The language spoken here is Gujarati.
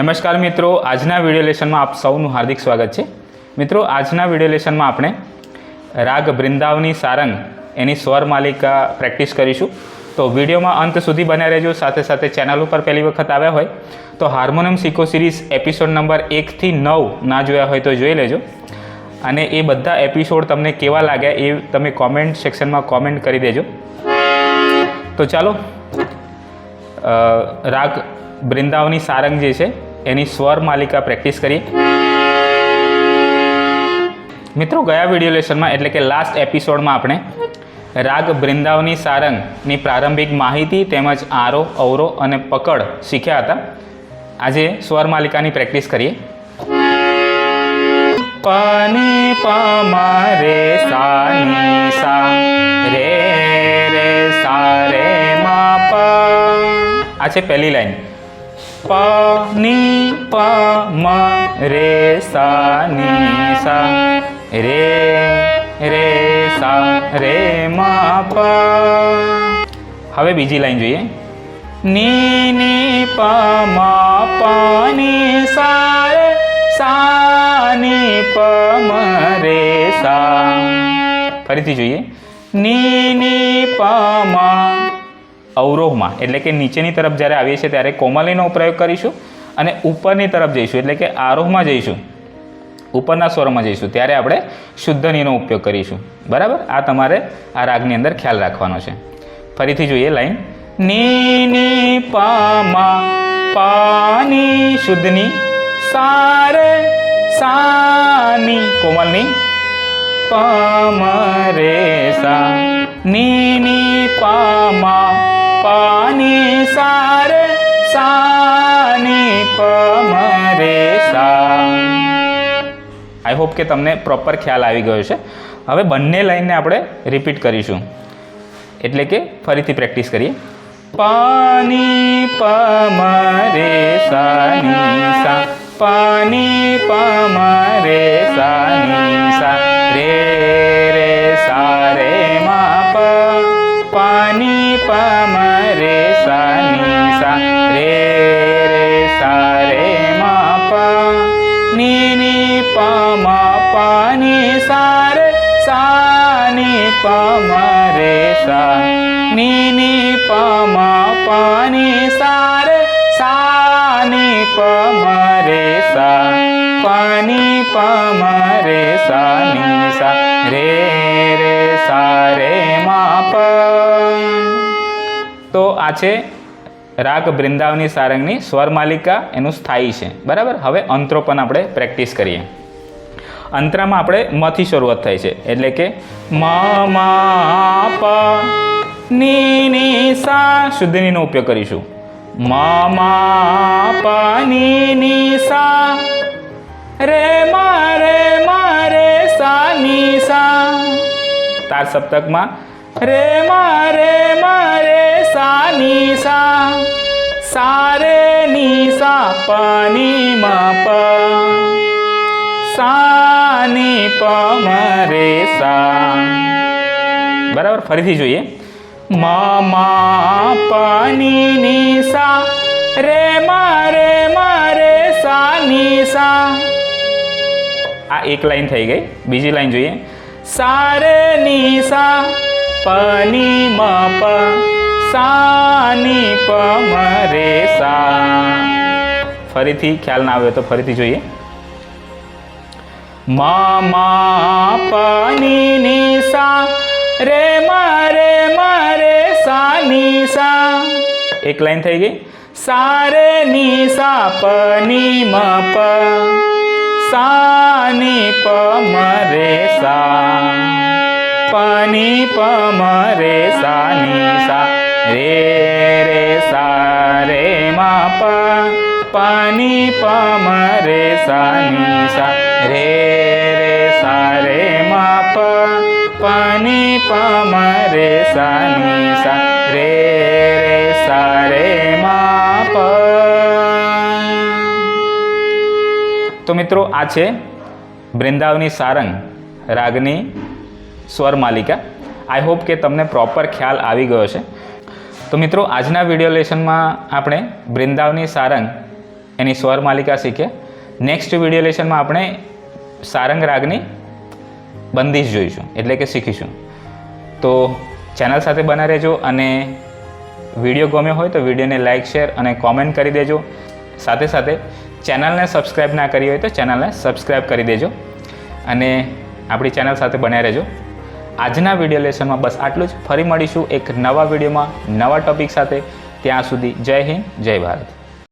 નમસ્કાર મિત્રો, આજના વીડિયો લેસનમાં આપ સૌનું હાર્દિક સ્વાગત છે. મિત્રો, આજના વીડિયો લેસનમાં આપણે રાગ બૃંદાવની સારંગ એની સ્વર માલિકા પ્રેક્ટિસ કરીશું. તો વિડીયોમાં અંત સુધી બન્યા રહેજો, સાથે સાથે ચેનલ ઉપર પહેલી વખત આવ્યા હોય તો હાર્મોનિયમ સિકો સિરીઝ એપિસોડ નંબર એકથી નવ ના જોયા હોય તો જોઈ લેજો. અને એ બધા એપિસોડ તમને કેવા લાગ્યા એ તમે કોમેન્ટ સેક્શનમાં કોમેન્ટ કરી દેજો. તો ચાલો રાગ બૃંદાવની સારંગ જે છે, એની સ્વર માલિકા પ્રેક્ટિસ કરીએ મિત્રો, ગયા વીડિયો લેસનમાં એટલે કે લાસ્ટ એપિસોડમાં આપણે રાગ બૃંદાવની સારંગની પ્રારંભિક માહિતી તેમજ આરો, અવરો અને પકડ શીખ્યા હતા. આજે સ્વર માલિકાની પ્રેક્ટિસ કરીએ. pani pa રે સા sa રે, સા, રે ma આ છે પહેલી લાઈન પ ની મ રે સા ની સા રે રે સા રે મા પ હવે બીજી લાઈન જોઈએ. ની ની પ, મ પ, ની સા, રે સા, ની પ, મ, રે સા. ફરીથી જોઈએ. ની ની પ, મ અવરોહમાં, એટલે કે નીચેની તરફ જ્યારે આવીએ છીએ ત્યારે કોમલીનો પ્રયોગ કરીશું અને ઉપરની તરફ જઈશું, એટલે કે આરોહમાં જઈશું, ઉપરના સ્વરમાં જઈશું, ત્યારે આપણે શુદ્ધનીનો ઉપયોગ કરીશું. બરાબર? આ તમારે આ રાગની અંદર ખ્યાલ રાખવાનો છે. ફરીથી જોઈએ લાઈન. ની ની પામા, પાની શુદ્ધની સારે સાની, કોમલની પમરે સા ની ની પામા આઈ હોપ કે તમને પ્રોપર ખ્યાલ આવી ગયો છે હવે બંને લાઈનને આપણે રિપીટ કરીશું. એટલે કે ફરીથી પ્રેક્ટિસ કરીએ. પાની પમારે સાની સા, પાની પમારે સાની સા, રે ની પમા પાની સા રે સાની પમરે સા. પાની પમરે સાની સા. રે રે, સા, રે, મા, પ. તો આ છે રાગ બૃંદાવની સારંગની સ્વરમાલિકા એનું સ્થાયી છે. બરાબર? હવે અંતરો પણ આપણે પ્રેક્ટિસ કરીએ. અંતરામાં આપણે મથી શરૂઆત થાય છે. એટલે કે મ ની ની સા શુદ્ધિનીનો ઉપયોગ કરીશું. મામા મા પ ની સા રે મા રે મા, રે સા ની સા તાર સપ્તકમાં, રે મા રે મા, રે સા ની સા સા રે ની સા પા ની મા પા સા ની પ રે સા બરાબર, ફરીથી જોઈએ. મ પાની પ ની ની સા રે મારે મારે સા નિશા આ એક લાઈન થઈ ગઈ, બીજી લાઈન જોઈએ. સા નિશા પની મ પ સા ની પ મ રે સા ફરીથી ખ્યાલ ના આવ્યો તો ફરીથી જોઈએ. મામા પની પ એક લાઈન થઈ ગઈ. સા રે ની સા પ ની મ પ સા ની પ મ રે સા પ ની પ મ રે સા ની સા રે રે સા, રે મા પ પ ની પ મ રે સા ની સા રે રે સા, રે મા પ પ ની પ મ રે સા ની સા, રે તો મિત્રો આ છે બૃંદાવની સારંગ, રાગની સ્વર માલિકા. આઈ હોપ કે તમને પ્રોપર ખ્યાલ આવી ગયો છે તો મિત્રો આજના વીડિયો લેશનમાં આપણે બૃંદાવની સારંગ, એની સ્વર માલિકા શીખીએ નેક્સ્ટ વીડિયો લેશનમાં આપણે સારંગ, રાગની બંદીશ જોઈશું, એટલે કે શીખીશું. તો ચેનલ સાથે બના રહેજો અને વીડિયો ગમ્યો હોય તો વિડીયોને લાઇક શેર અને કોમેન્ટ કરી દેજો. સાથે સાથે ચેનલને સબસ્ક્રાઈબ ના કરી હોય તો ચેનલને સબસ્ક્રાઈબ કરી દેજો અને આપણી ચેનલ સાથે બન્યા રહેજો. આજના વીડિયો લેસનમાં બસ આટલું જ. ફરી મળીશું એક નવા વિડીયોમાં નવા ટોપિક સાથે. ત્યાં સુધી જય હિન્દ, જય ભારત.